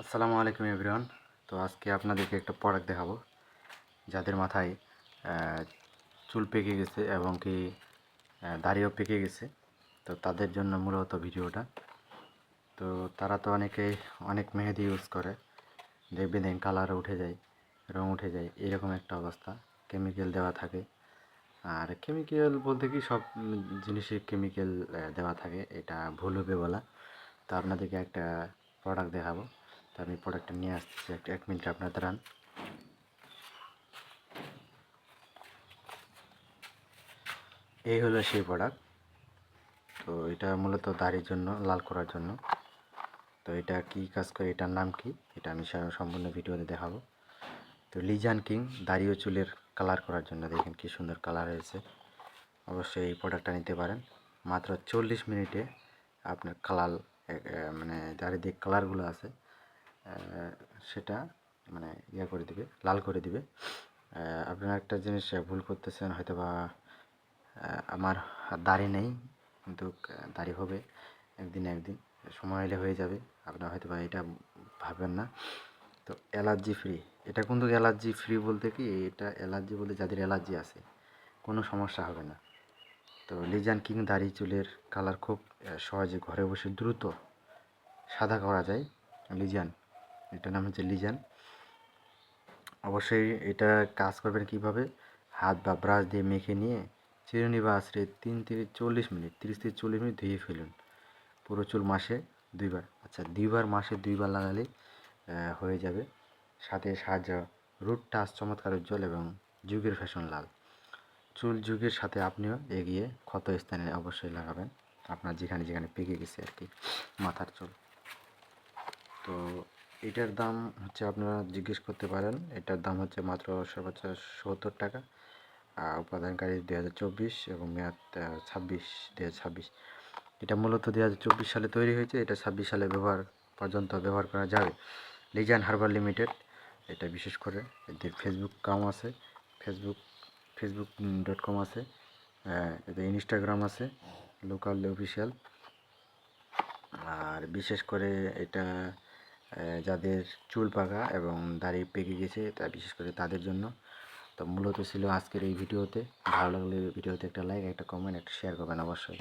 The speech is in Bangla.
আসসালামু আলাইকুম এভরিওয়ান। তো আজকে আপনাদেরকে একটা প্রোডাক্ট দেখাবো। যাদের মাথায় চুল পেকে গেছে এবং কি দাড়িও পেকে গেছে, তো তাদের জন্য মূলত ভিডিওটা। তো তারা তো অনেকে, অনেক মেহেদি ইউজ করে। দেখবেন দেন কালার উঠে যায়, রং উঠে যায়, এরকম একটা অবস্থা। কেমিক্যাল দেওয়া থাকে। আর কেমিক্যাল বলতে কি, সব জিনিসে কেমিক্যাল দেওয়া থাকে। এটা ভুল হবে বলা। তো আপনাদেরকে একটা প্রোডাক্ট দেখাবো। তো আমি প্রোডাক্টটা নিয়ে আসতেছি। একটা এক মিনিট আপনার দাঁড়ান। এই হলো সেই প্রোডাক্ট তো এটা মূলত দাড়ির জন্য, লাল করার জন্য। তো এটা কি কাজ করে, এটার নাম কি? এটা আমি সম্পূর্ণ ভিডিওতে দেখাবো। তো লিজান কিং দাড়ি ও চুলের কালার করার জন্য। দেখেন কি সুন্দর কালার হয়েছে। অবশ্যই এই প্রোডাক্টটা নিতে পারেন। মাত্র চল্লিশ মিনিটে আপনার কালার মানে চারিদিক কালারগুলো আছে। সেটা মানে ইয়ে করে দিবে, লাল করে দিবে। আপনারা একটা জিনিস ভুল করতেছেন হয়তো বা আমার দাড়ি নেই, কিন্তু দাড়ি হবে একদিন একদিন, সময় এলে হয়ে যাবে। আপনারা হয়তো বা এটা ভাববেন না। তো অ্যালার্জি ফ্রি এটা কিন্তু অ্যালার্জি ফ্রি বলতে কি, এটা অ্যালার্জি বলতে যাদের অ্যালার্জি আছে, কোনো সমস্যা হবে না। তো লিজান কিং দাড়ি চুলের কালার খুব সহজে ঘরে বসে দ্রুত সাদা করা যায় লিজান এটার নাম হচ্ছে লিজান। অবশ্যই এটা কাজ করবেন কীভাবে? হাত বা ব্রাশ দিয়ে মেখে নিয়ে চিরুনি বা আশ্রে তিন থেকে চল্লিশ মিনিট, তিরিশ থেকে চল্লিশ মিনিট ধুয়ে ফেলুন। পুরো চুল মাসে দুইবার। আচ্ছা দুইবার মাসে দুইবার লাগালে হয়ে যাবে। সাথে সাহায্য রুট টাচ চমৎকার উজ্জ্বল এবং যুগের ফ্যাশন লাল। চুল যুগের সাথে আপনিও এগিয়ে ক্ষত স্থানে অবশ্যই লাগাবেন। আপনার যেখানে যেখানে পেকে গেছে আর কি, মাথার চুল। তো এটার দাম হচ্ছে আপনারা জিজ্ঞেস করতে পারেন। এটার দাম হচ্ছে মাত্র সর্বোচ্চ সত্তর টাকা। আর উপাদানকারী দু হাজার চব্বিশ এবং মেয়াদ ছাব্বিশ দু হাজার ছাব্বিশ। এটা মূলত দু হাজার চব্বিশ সালে তৈরি হয়েছে। এটা ছাব্বিশ সালে ব্যবহার পর্যন্ত ব্যবহার করা যাবে। লিজান হার্বাল লিমিটেড, এটা বিশেষ করে এদের ফেসবুক কাম আছে। ফেসবুক ফেসবুক ডট কম আছে। এদের ইনস্টাগ্রাম আছে, লোকাল অফিসিয়াল। আর বিশেষ করে এটা যাদের চুল পাকা এবং দাড়ি পেকে গেছে, তা বিশেষ করে তাদের জন্য। তো মূলত ছিল আজকের এই ভিডিওতে। ভালো লাগলে ভিডিওতে একটা লাইক একটা কমেন্ট একটা শেয়ার করবেন অবশ্যই।